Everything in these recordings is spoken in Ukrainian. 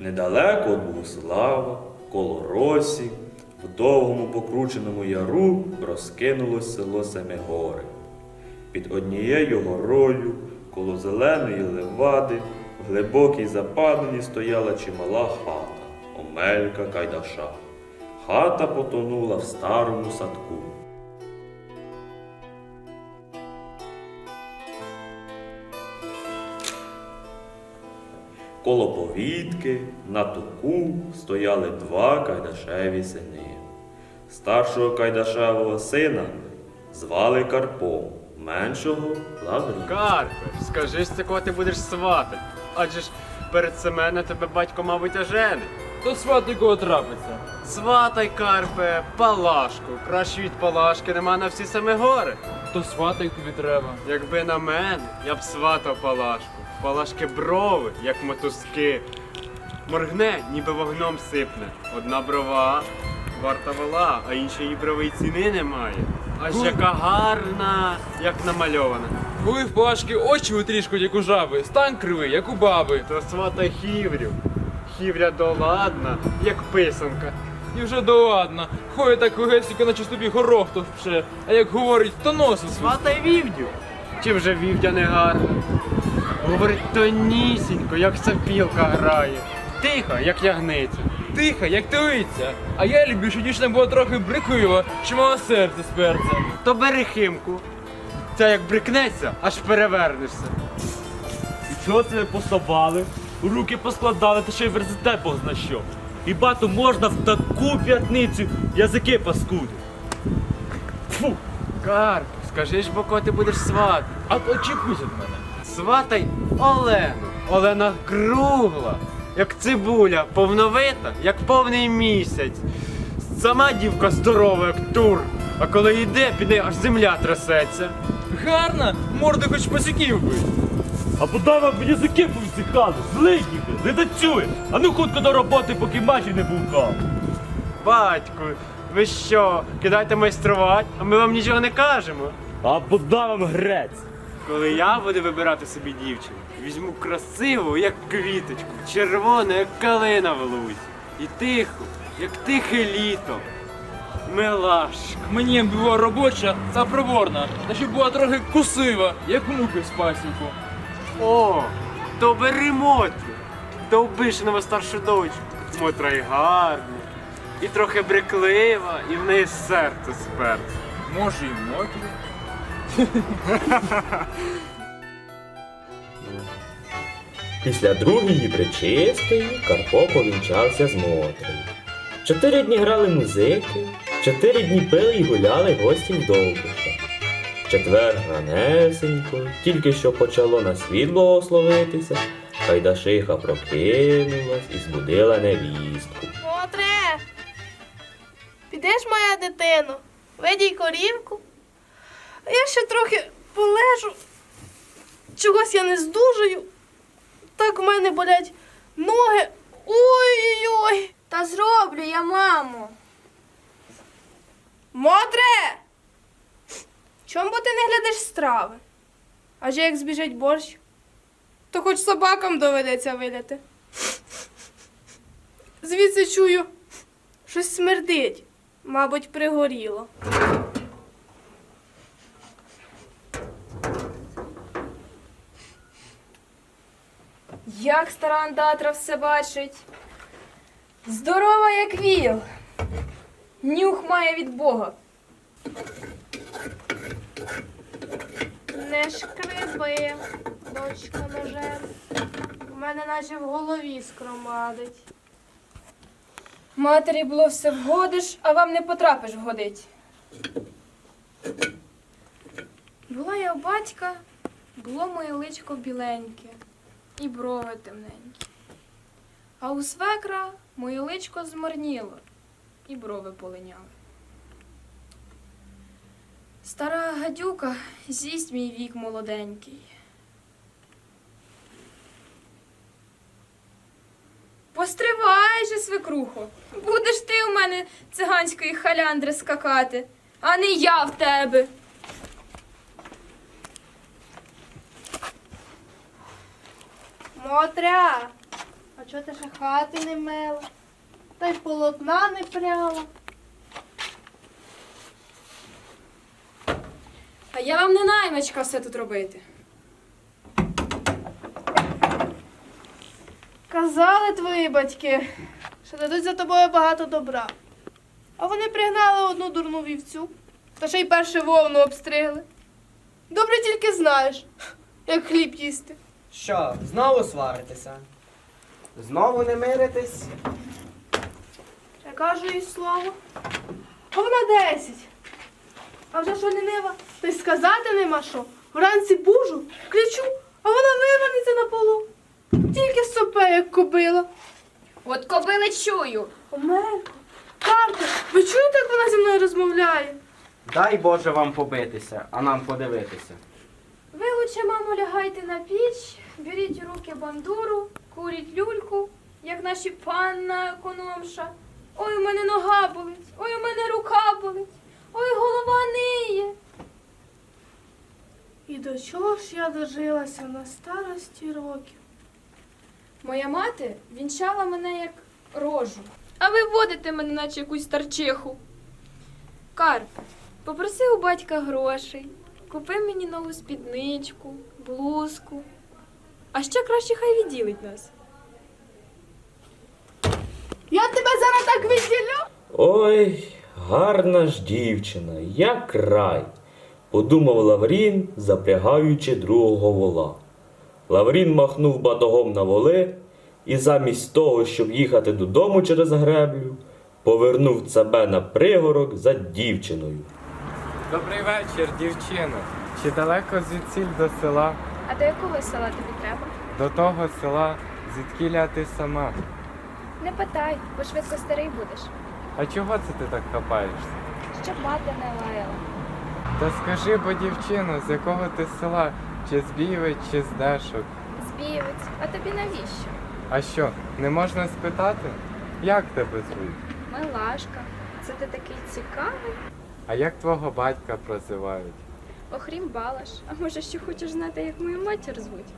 Недалеко від Богослава, коло Росі, в довгому покрученому яру розкинулось село Семигори. Під однією горою, коло зеленої левади, в глибокій западині стояла чимала хата, Омелька Кайдаша. Хата потонула в старому садку. Коло повітки на туку стояли два кайдашеві сини. Старшого кайдашевого сина звали Карпом, меншого Лаврі. Карпе, скажи, з кого ти будеш сватати. Адже ж перед Семеном тебе батько, мабуть, оженить. То свати кого трапиться. Сватай, Карпе, Палашку. Краще від Палашки нема на всі саме гори. То свати тобі треба. Якби на мене, я б сватав Палашку. Палашки брови, як мотузки. Моргне, ніби вогном сипне. Одна брова варта вола, а іншої брови й ціни немає. Аж яка гарна, як намальована. Коли в палашки очі витрішкуть, як у жаби, стан кривий, як у баби. То сватай хіврів. Хівря доладна, як писанка. І вже доладно. Ходить так легесенько, наче собі горох товпше, а як говорить, то носить. Сватай вівдю. Чи вже вівдя не гарна? Говорить тонісінько, як сапілка грає. Тихо, як ягниця. Тиха, як телиця. А я люблю, що дівчина була трохи брикливо, що мала серце з перцем. То бери химку. Це як брикнеться, аж перевернешся. І чого це ви поставали? Руки поскладали, та ще й верзете Бог зна що. Хіба то можна в таку п'ятницю язики паскуди? Фу! Карп, скажи ж, бо кого ти будеш свати. А очікуйся від мене. Сватай Олену. Олена кругла, як цибуля, повновита, як повний місяць. Сама дівка здорова, як тур. А коли йде, під нею аж земля трясеться. Гарна, морди хоч пасюків бить. А подай вам язики повсіхали, злидніки, не танцює. А ну хутко до роботи, поки матір не булкав. Батьку, ви що, кидайте майструвати, а ми вам нічого не кажемо. А подай вам грець. Коли я буду вибирати собі дівчину, візьму красиву, як квіточку, червону, як калина в лузі. І тиху, як тихе літо. Милашка. Мені була робоча та проворна, та щоб була трохи кусива, як муки з пасіку. О, то бери Мотрю, то вбишеного старшу дочку. Мотра й гарна, і трохи бреклива, і в неї серце сперце. Може і мотрі. Після другої причистої Карпо повінчався з Мотрею. Чотири дні грали музики, чотири дні пили і гуляли гості в Довбуша. Четвер ранесенько, тільки що почало на світ благословитися, Кайдашиха прокинулась і збудила невістку. Мотре, підеш, моя дитино, видій корівку. А я ще трохи полежу. Чогось я не здужую. Так в мене болять ноги. Ой-ой-ой. Та зроблю я, мамо. Мотре! Чом бо ти не глядиш страви? Адже як збіжить борщ, то хоч собакам доведеться видати. Звідси чую, щось смердить, мабуть, пригоріло. Як стара андатра все бачить. Здорова, як віл. Нюх має від Бога. Не шкриби, дочка ножем. У мене наче в голові скромадить. Матері було все вгодиш, а вам не потрапиш вгодить. Була я у батька, було моє личко біленьке, і брови темненькі. А у свекра моє личко змарніло, і брови полиняли. Стара гадюка з'їсть мій вік молоденький. Постривай же, свекрухо. Будеш ти у мене циганської халяндри скакати, а не я в тебе. Мотря, а чого ти ще хати не мела? Та й полотна не пряла. А я вам не наймичка все тут робити. Казали твої батьки, що дадуть за тобою багато добра. А вони пригнали одну дурну вівцю, та ще й перше вовну обстригли. Добре тільки знаєш, як хліб їсти. Що, знову сваритеся? Знову не миритесь? Я кажу їй слово. А вона десять. А вже що лінива, то й сказати нема що. Вранці бужу, кричу, а вона вивернеться на полу. Тільки сопе, як кобила. От кобили чую. Омелько, Карпо, ви чуєте, як вона зі мною розмовляє? Дай Боже вам побитися, а нам подивитися. Ви лучше, мамо, лягайте на піч, беріть у руки бандуру, куріть люльку, як наші панна економша. Ой, у мене нога болить, ой, у мене рука болить, ой, голова ниє. І до чого ж я дожилася на старості років? Моя мати вінчала мене як рожу, а ви водите мене, наче якусь старчиху. Карп, попроси у батька грошей, купи мені нову спідничку, блузку. А ще краще хай відділить нас. Я тебе зараз так відділю. Ой, гарна ж дівчина, як рай, подумав Лаврін, запрягаючи другого вола. Лаврін махнув батогом на воли і замість того, щоб їхати додому через греблю, повернув себе на пригорок за дівчиною. Добрий вечір, дівчино. Чи далеко звідсіль до села? А до якого села тобі треба? До того села, звідкіля ти сама. Не питай, бо швидко старий будеш, А чого це ти так хапаєшся? щоб мати не лаяла. Та скажи, бо дівчино, з якого ти села? Чи з Бієвець, чи з Дешок? Збієвець, а тобі навіщо? А що, не можна спитати? Як тебе звуть? Милашка, це ти такий цікавий? А як твого батька прозивають? Охрім балаш. А може, ще хочеш знати, як мою матір звуть?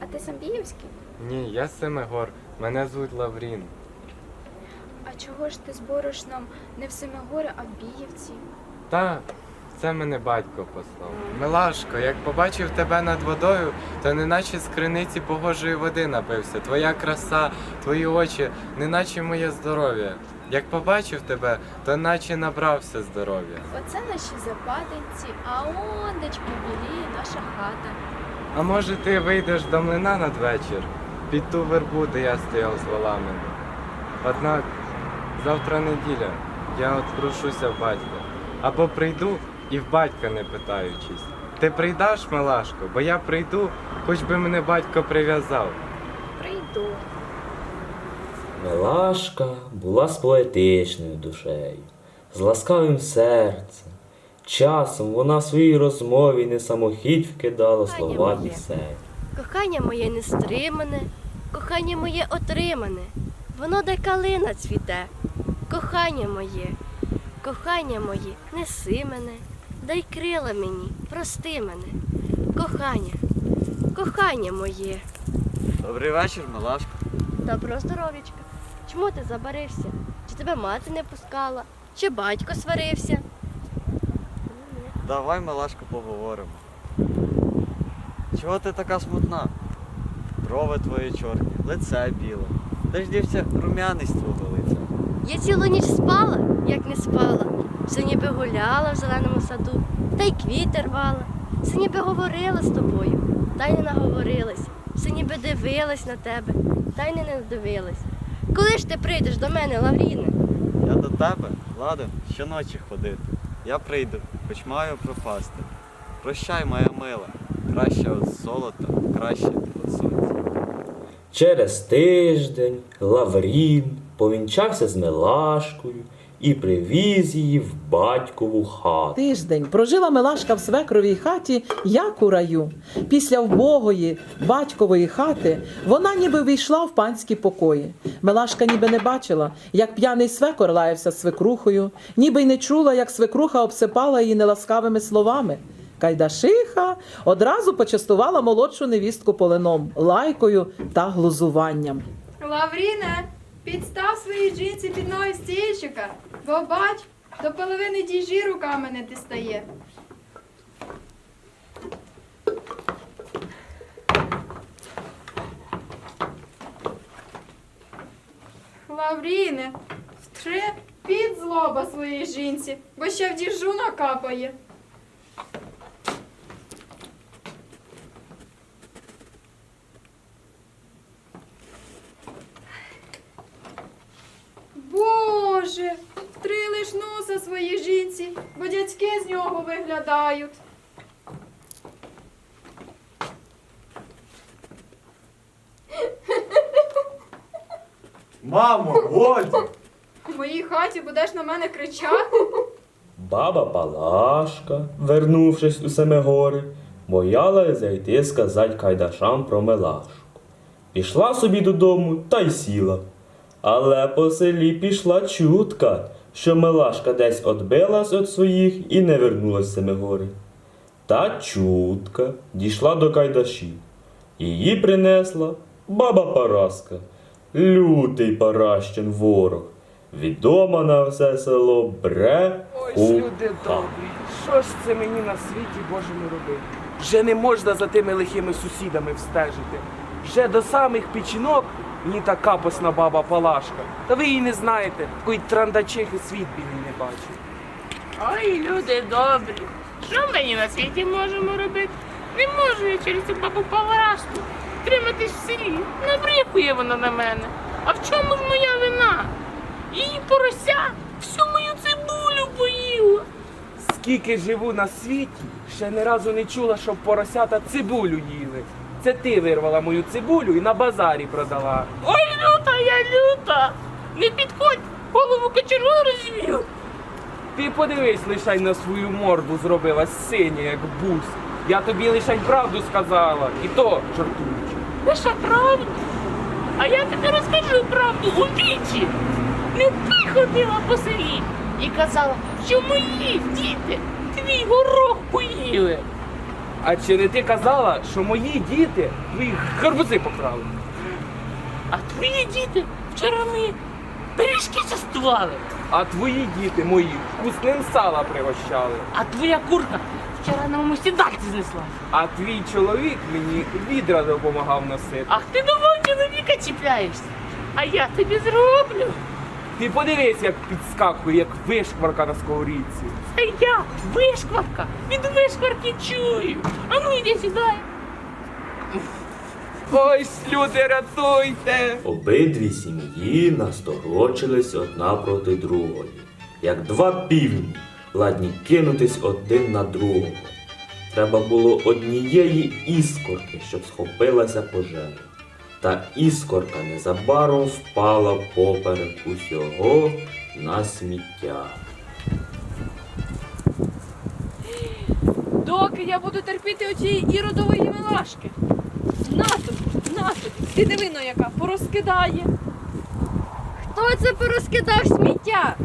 А ти Самбіївський? Ні, я з Семигор. Мене звуть Лаврін. А чого ж ти з борошном не в Семигорі, а в Біївці? Та це мене батько послав. Милашко, як побачив тебе над водою, то неначе з криниці погожої води напився. Твоя краса, твої очі, неначе моє здоров'я. Як побачив тебе, то наче набрався здоров'я. Оце наші западинці, а ондечки білі наша хата. А може ти вийдеш до млина надвечір, під ту вербу, де я стояв з волами. Однак завтра неділя, я от прошуся в батька. Або прийду і в батька не питаючись. Ти прийдаш, Милашко, бо я прийду, хоч би мене батько прив'язав. Прийду. Милашка була з поетичною душею, з ласкавим серцем. Часом вона в своїй розмові не самохідь вкидала слова моє. пісень. Кохання моє не стримане, кохання моє отримане, воно де калина цвіте. Кохання моє, кохання моє, неси мене, дай крила мені, прости мене. Кохання, кохання моє, Добрий вечір, Малашко. добро здоров'ячка. Чому ти забарився? Чи тебе мати не пускала? Чи батько сварився? Давай, Малашко, поговоримо. Чого ти така смутна? Брови твої чорні, лице біле. Де ж дівся рум'яність твого лиця? Я цілу ніч спала, як не спала. Все ніби гуляла в зеленому саду, та й квіти рвала. Все ніби говорила з тобою, та й не наговорилась. Все ніби дивилась на тебе, та й не надивилась. Коли ж ти прийдеш до мене, Лавріне? Я до тебе ладен щоночі ходити. Я прийду, хоч маю пропасти. Прощай, моя мила, краще від золота, краще від сонця. Через тиждень Лаврін повінчався з Милашкою і привіз її в батькову хату. Тиждень прожила Милашка в свекровій хаті, як у раю. Після вбогої батькової хати вона ніби війшла в панські покої. Милашка ніби не бачила, як п'яний свекор лаявся свекрухою, ніби й не чула, як свекруха обсипала її неласкавими словами. Кайдашиха одразу почастувала молодшу невістку полином, лайкою та глузуванням. Лавріне, підстав свої джинси під ноги стільчика, бо бач, до половини діжі руками не дістає. Лавріне, втри під злоба своїй жінці, бо ще в діжу накапає. Своїй жінці, бо дядьки з нього виглядають. Мамо, годі! В моїй хаті будеш на мене кричати. Баба Палашка, вернувшись у Семигори, боялась зайти сказати кайдашам про Мелашку. Пішла собі додому та й сіла. Але по селі пішла чутка, що Мелашка десь отбилась від своїх і не вернулась Семигори. Та чутка дійшла до кайдашів. Її принесла баба Параска, лютий паращин ворог. Відома на все село бре. Ой, люди добрі, що ж це мені на світі Божому робити? Вже не можна за тими лихими сусідами встежити. Вже до самих печінок мені та капосна баба Палашка. Та ви її не знаєте, такої трандачихи світ білий не бачив. Ой, люди добрі. Що мені на світі можемо робити? Не можу я через цю бабу Палашку триматись в селі. Набрікує вона на мене. А в чому ж моя вина? Її порося всю мою цибулю поїла. Скільки живу на світі, ще не разу не чула, щоб поросята цибулю їли. Це ти вирвала мою цибулю і на базарі продала. Ой, люта, я люта! Не підходь, голову кочергу розвію. Ти подивись лишай на свою морду зробила синя, як бус. Я тобі лишень правду сказала, і то жартуючи. Лише правду. А я тобі розкажу правду у вічі. Не ти ходила по селі і казала, що мої діти твій горох поїли. А чи не ти казала, що мої діти твої гарбузи покрали? А твої діти вчора ми пиріжки частували, А твої діти мої вкусним сала пригощали. а твоя курка вчора на моєму сідальці знесла. А твій чоловік мені відра допомагав носити. Ах ти до мого чоловіка чіпляєшся. А я тобі зроблю. Ти подивись, як підскакує, як вишкварка на сковорідці. Це я, вишкварка, від вишкварки чую. А ну іди сідай. Ой, люди, рятуйте! Обидві сім'ї насторочились одна проти другої, як два півні, ладні кинутись один на другого. Треба було однієї іскорки, щоб схопилася пожежа. Та іскорка незабаром впала поперек усього на сміття. Доки я буду терпіти оцієї іродової милашки. На тобі, на ти дивино яка, порозкидає. Хто це порозкидав сміття?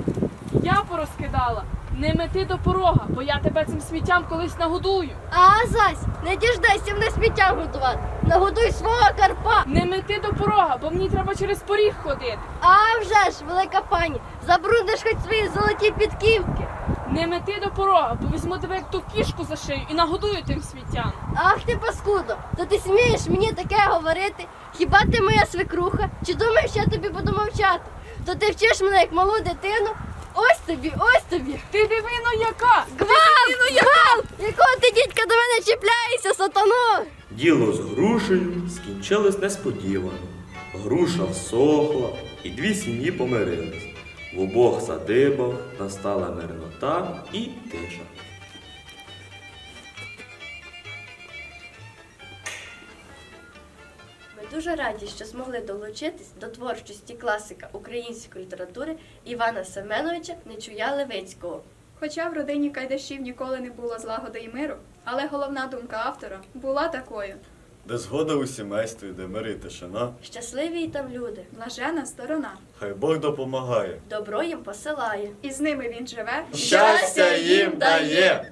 Я порозкидала. Не мети до порога, бо я тебе цим сміттям колись нагодую. А зась, не діждайся мене сміття готувати. Нагодуй свого Карпа. Не мети до порога, бо мені треба через поріг ходити. А вже ж, велика пані, забрудниш хоч свої золоті підківки. Не мети до порога, бо візьму тебе як ту кішку за шию і нагодую тим сміттям. Ах ти паскудо, то ти смієш мені таке говорити? Хіба ти моя свекруха? Чи думаєш, я тобі буду мовчати? То ти вчиш мене як малу дитину? Ось тобі, ось тобі. Ти дивино яка! Гвалт! Гвалт! Якого ти дідька до мене чіпляєшся, сатано? Діло з грушею скінчилось несподівано. Груша всохла, і дві сім'ї помирились. В обох садибах настала мирнота і тиша. Дуже раді, що змогли долучитись до творчості класика української літератури Івана Семеновича Нечуя Левицького. Хоча в родині Кайдашів ніколи не було злагоди і миру, але головна думка автора була такою: Де згода у сімействі, де мир і тишина, Щасливі й там люди, блажена сторона. хай Бог допомагає. добро їм посилає. І з ними він живе. Щастя їм дає!